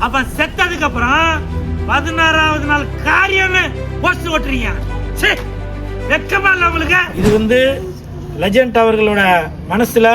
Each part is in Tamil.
அப்ப செத்ததுக்கு அப்புறம் பதினாறாவது நாள் காரியம்னு போஸ்ட் ஓட்டுறீங்க வெக்கமா இல்ல உங்களுக்கு? இது வந்து லெஜண்ட் அவர்களோட மனசுல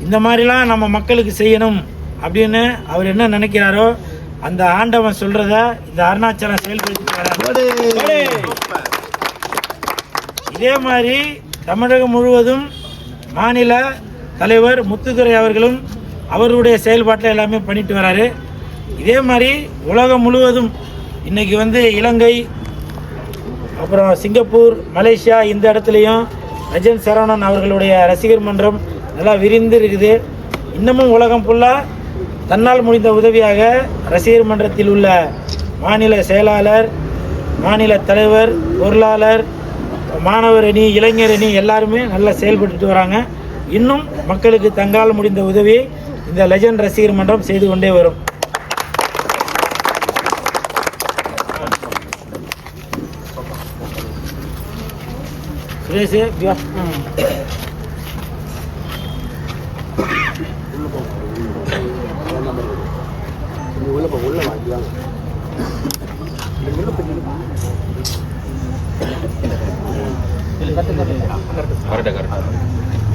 இந்த மாதிரிலாம் நம்ம மக்களுக்கு செய்யணும் அப்படின்னு அவர் என்ன நினைக்கிறாரோ அந்த ஆண்டவன் சொல்றத இந்த அருணாச்சலம் செயல்படுத்தி. இதே மாதிரி தமிழகம் முழுவதும் மாநில தலைவர் முத்துதுரை அவர்களும் அவருடைய செயல்பாட்டில் எல்லாமே பண்ணிட்டு வராரு. இதே மாதிரி உலகம் முழுவதும் இன்றைக்கி வந்து இலங்கை அப்புறம் சிங்கப்பூர் மலேசியா இந்த இடத்துலையும் ரஜன் சரவணன் அவர்களுடைய ரசிகர் மன்றம் நல்லா விரிந்து இருக்குது. இன்னமும் உலகம் ஃபுல்லாக தன்னால் முடிந்த உதவியாக ரசிகர் மன்றத்தில் உள்ள மாநில செயலாளர் மாநில தலைவர் பொருளாளர் மாணவர் அணி இளைஞர் அணி எல்லாருமே நல்லா செயல்பட்டுட்டு வராங்க. இன்னும் மக்களுக்கு தங்கால் முடிந்த உதவியை இந்த லெஜண்ட் ரசிகர் மன்றம் செய்து கொண்டே வரும் உள்ள இப்படி வா.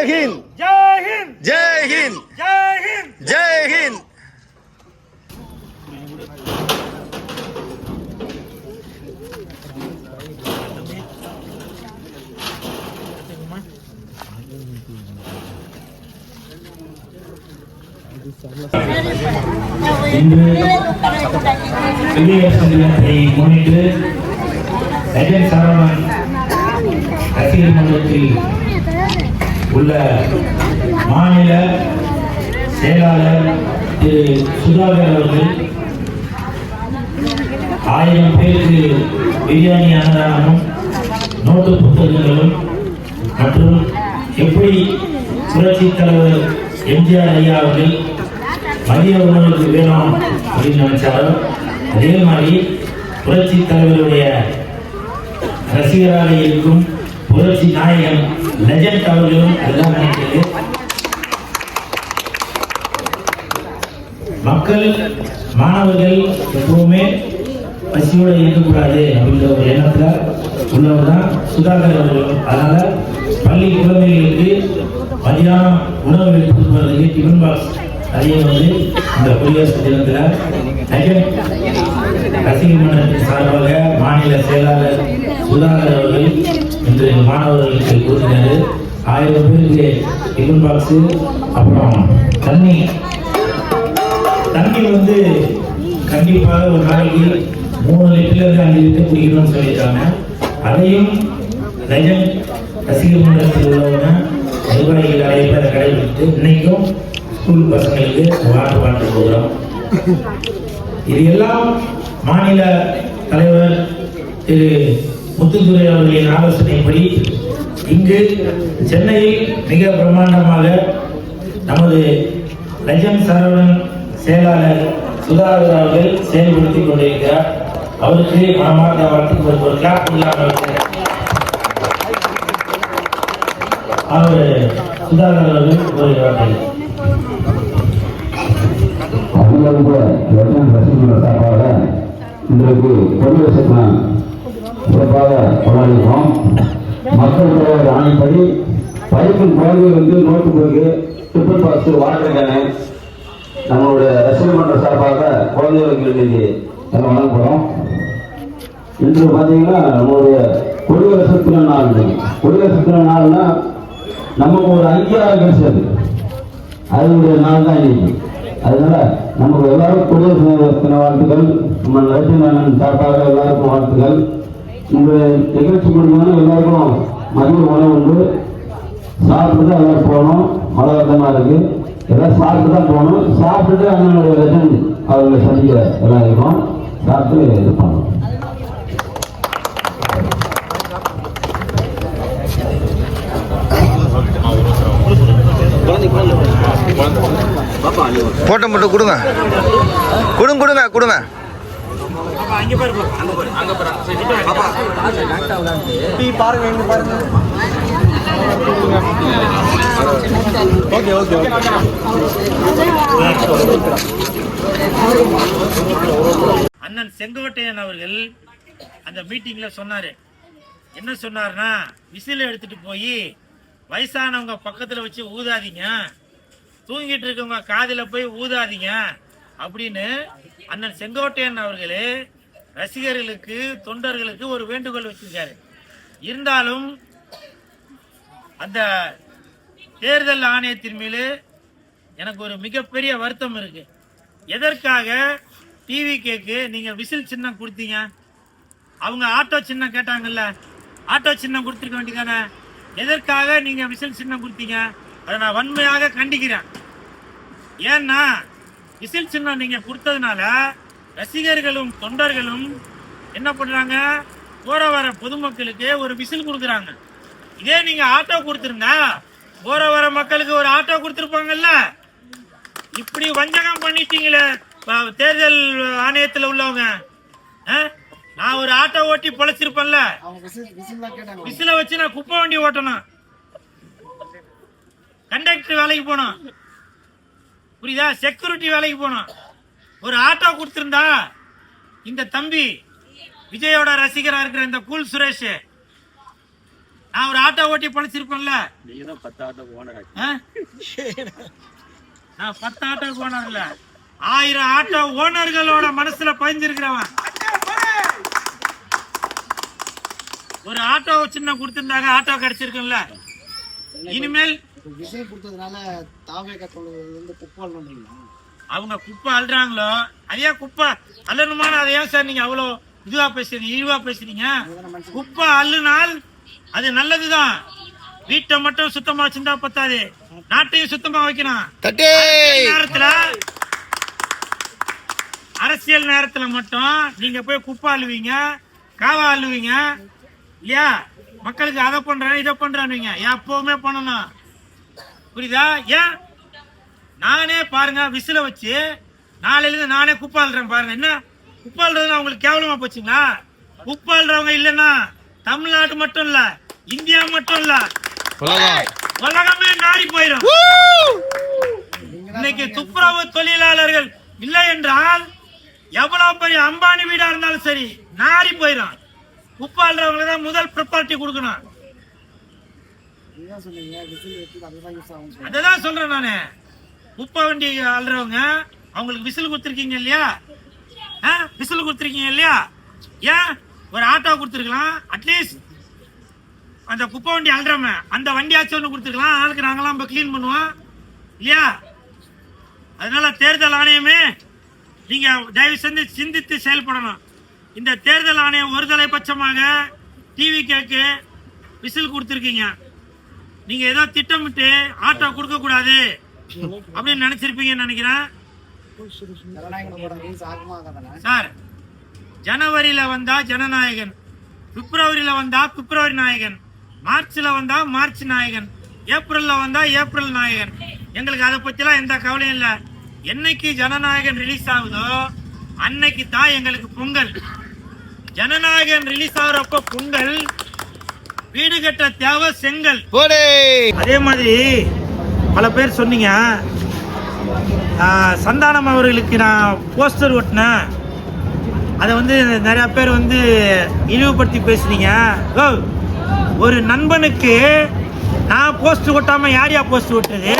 Jaihin. Jaihin. Jaihin. Jaihin. Jaihin. Ini உள்ள மாநில செயலாளர் திரு சுதாகர் அவர்கள் ஆயிரம் பேருக்கு பிரியாணி அன்னதானமும் நோட்டு புத்தகங்களும் மற்றும் எப்படி புரட்சி தலைவர் எம்ஜிஆர் ஐயா அவர்கள் மதிய உணவுக்கு வேணும் அப்படின்னு நினைச்சாலும் அதே மாதிரி புரட்சி தலைவருடைய ரசிகராக இருக்கும் புரட்சி நாயகன் லெஜண்ட் அவர்களும் அதுதான் நினைக்கிறது மக்கள் மாணவர்கள் எப்பவுமே பசியோடு இருக்கக்கூடாது அப்படின்ற ஒரு எண்ணத்துல உள்ளவர் தான் சுதாகர் அவர்கள். அதனால பள்ளி குழந்தைகளுக்கு மதியானம் உணவு கொடுப்பதற்கு டிஃபன் பாக்ஸ் நிறைய வந்து இந்த குடியரசு தினத்தில் ரசிகர் மன்றத்தின் சார்பாக மாநில செயலாளர் சுதாகர் அவர்கள் இன்று மாணவர்களுக்கு கொடுக்கிறாரு ஆயிரம் பேருக்கு டிஃபன் பாக்ஸு அப்புறம் தண்ணி. தண்ணி வந்து கண்டிப்பாக ஒரு நாளைக்கு மூணு லிட்டர்ல அஞ்சு லிட்டர் குடிக்கணும்னு சொல்லியிருக்காங்க. அதையும் லெஜண்ட் ரசிகர் மன்றத்தில் உள்ளவங்க நிர்வாகிகள் நிறைய பேர் அதை கடைபிடித்து இன்னைக்கும் ஸ்கூல் பசங்களுக்கு வாட்டர் வாட்டர் போகிறோம். இது எல்லாம் மாநில தலைவர் திரு முத்துத்துறை அவர்களின் ஆலோசனைப்படி இங்கு சென்னையில் மிக பிரம்மாண்டமாக நமது லஜம் சரவணன் செயலாளர் சுதாகர் அவர்கள் செயல்படுத்திக் கொண்டிருக்கிறார். அவருக்கு மனமார்ந்த வாழ்த்துக்கள் ஒரு கிளாப் இல்லாமல் அவர் சுதாகர் அவர்கள் கூறுகிறார்கள். வார்த்தை ரசிகர்கள் சார்பாக இன்றைக்கு குடியரசு தினம் சிறப்பாக கொண்டாடிக்கிறோம் மக்கள் தலைவர் ஆணைப்படி படிக்கும் குழந்தைகளுக்கு note book tiffin box water can நம்மளுடைய ரசிகர் மன்ற சார்பாக குழந்தைகளுக்கு இன்னைக்கு எல்லாம் வழங்க போகிறோம் இன்று பார்த்தீங்கன்னா நம்மளுடைய குடியரசு தின நாள். இன்னைக்கு குடியரசு தின நாள்னா நமக்கு ஒரு அங்கீகாரம் கிடைச்சது. அதனுடைய நாள் தான் இன்னைக்கு. அதனால நமக்கு எல்லாரும் குடியரசு தின வாழ்த்துக்கள். நம்ம நரசிம்மன் சார்பாக எல்லாருக்கும் வாழ்த்துக்கள். இந்த நிகழ்ச்சி முடிஞ்சோன்னா எல்லாருக்கும் மதிய உணவு உண்டு. சாப்பிட்டு எல்லாரும் போகணும் மழை வெள்ளமா இருக்கு. எல்லாம் சாப்பிட்டு தான் போகணும் சாப்பிட்டுட்டு அண்ணனுடைய லெஜன் அவர்களை சந்திக்க எல்லாம் இருக்கும் சாப்பிட்டு இது பண்ணணும் போட்டோ மட்டும் கொடுங்க. கொடுங்க கொடுங்க கொடுங்க. பாப்பா, அங்கே பாரு. பாப்பா. அண்ணன் செங்கோட்டையன் அவர்கள் அந்த மீட்டிங்ல சொன்னாரு. என்ன சொன்னார்னா விசில் எடுத்துட்டு போய் வயசானவங்க பக்கத்துல வச்சு ஊதாதீங்க. தூங்கிட்டு இருக்கவங்க காதுல போய் ஊதாதீங்க. அப்படின்னு அண்ணன் செங்கோட்டையன் அவர்களே ரசிகர்களுக்கு தொண்டர்களுக்கு ஒரு வேண்டுகோள் வச்சிருக்காரு இருந்தாலும் அந்த தேர்தல் ஆணையத்தின் மீது எனக்கு ஒரு மிகப்பெரிய வருத்தம் இருக்கு. எதற்காக டிவி கேக்கு நீங்க விசில் சின்னம் கொடுத்தீங்க? அவங்க ஆட்டோ சின்னம் கேட்டாங்கல்ல ஆட்டோ சின்னம் கொடுத்துருக்க வேண்டியதானே? எதற்காக நீங்க விசில் சின்னம் கொடுத்தீங்க? அதை நான் வன்மையாக கண்டிக்கிறேன். ஏன்னா விசில் சின்னம் நீங்க கொடுத்ததுனால ரசிகர்களும் தொண்டர்களும் என்ன பண்றாங்க? போற வர பொதுமக்களுக்கு ஒரு விசில் கொடுக்குறாங்க. இதே நீங்க ஆட்டோ கொடுத்துருந்தா போற வர மக்களுக்கு ஒரு ஆட்டோ கொடுத்துருப்பாங்கல்ல? இப்படி வஞ்சகம் பண்ணிட்டீங்களே தேர்தல் ஆணையத்துல உள்ளவங்க? நான் ஒரு ஆட்டோ ஓட்டி பொழைச்சிருப்பேன்ல. விசில வச்சு நான் குப்பை வண்டி ஓட்டணும். கண்டக்டர் வேலைக்கு போனோம் புரியுதா? செக்யூரிட்டி வேலைக்கு போனோம். ஒரு ஆட்டோ கொடுத்திருந்தா இந்த தம்பி விஜயோட ரசிகரா இருக்கிற இந்த கூல் சுரேஷ். நான் ஒரு ஆட்டோ ஓட்டி பொழைச்சிருப்பேன்ல? நான் பத்து ஆட்டோ ஓனர் இல்ல. ஆயிரம் ஆட்டோ ஓனர்களோட மனசுல பதிஞ்சிருக்கிறவன். ஒரு ஆட்டோ சின்ன கொடுத்திருந்தாங்க ஆட்டோ கிடைச்சிருக்கும்ல. இனிமேல் விஷயம் கொடுத்ததுனால தாவேக தொழில் வந்து அவங்க குப்பை அள்ளுறாங்களோ? அதே குப்பை? அள்ளணுமான அதை ஏன் சார் நீங்க அவ்வளோ இதுவா பேசுறீங்க இழிவா பேசுறீங்க? குப்பை அள்ளுனால் அது நல்லதுதான். வீட்டை மட்டும் சுத்தமா வச்சிருந்தா பத்தாது. நாட்டையும் சுத்தமா வைக்கணும். தட்டே! நேரத்துல அரசியல் நேரத்துல மட்டும் நீங்க போய் குப்பை அள்ளுவீங்க காவா அள்ளுவீங்க இல்லையா? மக்களுக்கு அதை பண்றேன் இதை பண்றேன்னு எப்பவுமே பண்ணணும். புரியுதா? ஏன்? நானே பாருங்க விசில வச்சு நாளையில இருந்து நானே குப்பை அள்ளுறேன் பாருங்க. என்ன? குப்பை அள்ளுறது அவங்களுக்கு கேவலமா போச்சுங்களா? குப்பை அள்ளுறவங்க இல்லைன்னா தமிழ்நாடு மட்டும் இல்ல இந்தியா மட்டும் இல்ல. உலகமே. நாடி போயிடும் இன்னைக்கு துப்புரவு தொழிலாளர்கள் இல்லை என்றால் எவ்வளவு பெரிய அம்பானி வீடா இருந்தாலும் சரி நாரி போயிடும் குப்பாளுறவங்களுக்கு தான் முதல் ப்ரிப்பாரிட்டி கொடுக்கணும் நீதான் சொன்னீங்க விசில் வச்சு அதுதான் யூஸ் ஆகும் சொல்லி. அதான் சொல்றேன் நானு. குப்பை வண்டி அல்றவங்க அவங்களுக்கு விசில் கொடுத்துருக்கீங்க இல்லையா? ஆ? விசில் கொடுத்துருக்கீங்க இல்லையா? ஏன்? ஒரு ஆட்டோ கொடுத்துருக்கலாம் அட்லீஸ்ட் அந்த குப்பை வண்டி அல்றமே அந்த வண்டியாச்சும் ஒன்று கொடுத்துருக்கலாம் ஆளுக்கு நாங்களாம் இப்போ க்ளீன் பண்ணுவோம். இல்லையா? அதனால தேர்தல் ஆணையமே நீங்க தயவு செஞ்சு சிந்தித்து செயல்படணும். இந்த தேர்தல் ஆணையம் ஒருதலை பட்சமாக டிவி கேக்கு விசில் கொடுத்துருக்கீங்க. நீங்க ஏதோ திட்டமிட்டு ஆட்டோ கொடுக்க கூடாது அப்படின்னு நினைச்சிருப்பீங்கன்னு நினைக்கிறேன். சார் ஜனவரியில வந்தா ஜனநாயகன் பிப்ரவரியில வந்தா பிப்ரவரி நாயகன் மார்ச்ல வந்தா மார்ச் நாயகன் ஏப்ரல்ல வந்தா ஏப்ரல் நாயகன். எங்களுக்கு அதை பத்திலாம் எந்த கவலையும் இல்லை. என்னைக்கு ஜனநாயகன் ரிலீஸ் ஆகுதோ அன்னைக்கு தான் எங்களுக்கு பொங்கல். ஜனநாயகன் ரிலீஸ் ஆகுறப்ப பொங்கல் வீடு கட்ட தேவை செங்கல். போடே. அதே மாதிரி பல பேர் சொன்னீங்க. சந்தானம் அவர்களுக்கு நான் போஸ்டர் ஒட்டினேன். அதை வந்து நிறைய பேர் வந்து இழிவுபடுத்தி பேசுனீங்க. ஓ, ஒரு நண்பனுக்கு நான் போஸ்ட் ஒட்டாம யார் யா போஸ்ட் ஒட்டுறது?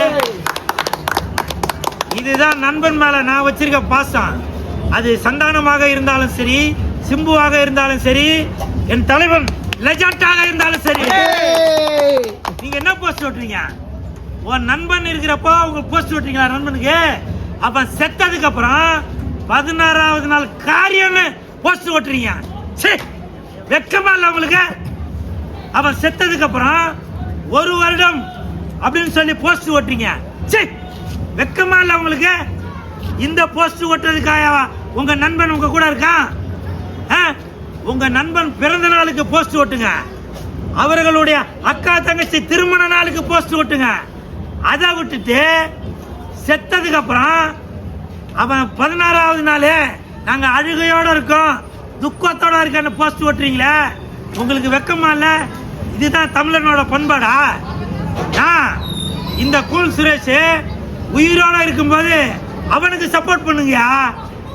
இதுதான் நண்பன் மேல நான் வச்சிருக்க பாசம். அது சந்தானமாக இருந்தாலும் சரி சிம்புவாக இருந்தாலும் சரி என் தலைவன் லெஜண்டாக இருந்தாலும் சரி. நீங்க என்ன போஸ்ட் ஓட்டுறீங்க உன் நண்பன் இருக்கிறப்போ அவங்க போஸ்ட் ஓட்டுறீங்களா நண்பனுக்கு? அப்ப செத்ததுக்கு அப்புறம் பதினாறாவது நாள் காரியம்னு போஸ்ட் ஓட்டுறீங்க சே வெக்கமா இல்ல உங்களுக்கு? அவன் செத்ததுக்கு அப்புறம் ஒரு வருடம் அப்படின்னு சொல்லி போஸ்ட் ஓட்டுறீங்க சே வெக்கமா இல்ல உங்களுக்கு? இந்த போஸ்ட் ஒட்டுறதுக்காக உங்க நண்பன் உங்க கூட இருக்கான்? உங்க நண்பன் பிறந்த நாளுக்கு போஸ்ட் ஓட்டுங்க. அவர்களுடைய அக்கா தங்கச்சி திருமண நாளுக்கு போஸ்ட் ஓட்டுங்க. அதை விட்டுட்டு செத்ததுக்கு அப்புறம் அவன் பதினாறாவது நாள் நாங்க அழுகையோட இருக்கோம் துக்கத்தோட இருக்கன்னு போஸ்ட் ஓட்டுறீங்களே? உங்களுக்கு வெக்கமா இல்ல? இதுதான் தமிழனோட பண்பாடா? ஆ, இந்த கூல் சுரேஷ் உயிரோட இருக்கும்போது அவனுக்கு சப்போர்ட் பண்ணுங்கயா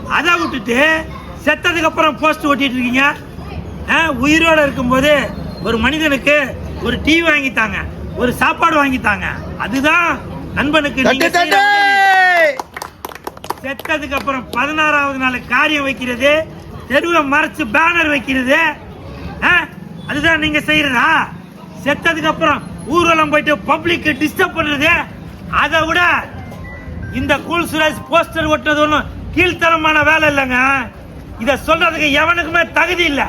அதை விட்டுட்டு செத்ததுக்கு அப்புறம் போஸ்ட் ஓட்டிட்டு இருக்கீங்க. ஆ, உயிரோட இருக்கும்போது ஒரு மனிதனுக்கு ஒரு டீ வாங்கித்தாங்க. ஒரு சாப்பாடு வாங்கித்தாங்க. அதுதான் நண்பனுக்கு. செத்ததுக்கு அப்புறம் பதினாறாவது நாள் காரியம் வைக்கிறது. தெருவை மறைச்சு பேனர் வைக்கிறது? அதுதான் நீங்க செய்யறதா? செத்ததுக்கு அப்புறம் ஊர்வலம் போயிட்டு பப்ளிக் டிஸ்டர்ப் பண்றது. அதை விட இந்த கூல் சுரேஷ் போஸ்டர் ஒட்டுறது ஒன்றும் கீழ்த்தரமான வேலை இல்லைங்க. இதை சொல்றதுக்கு எவனுக்குமே தகுதி இல்லை.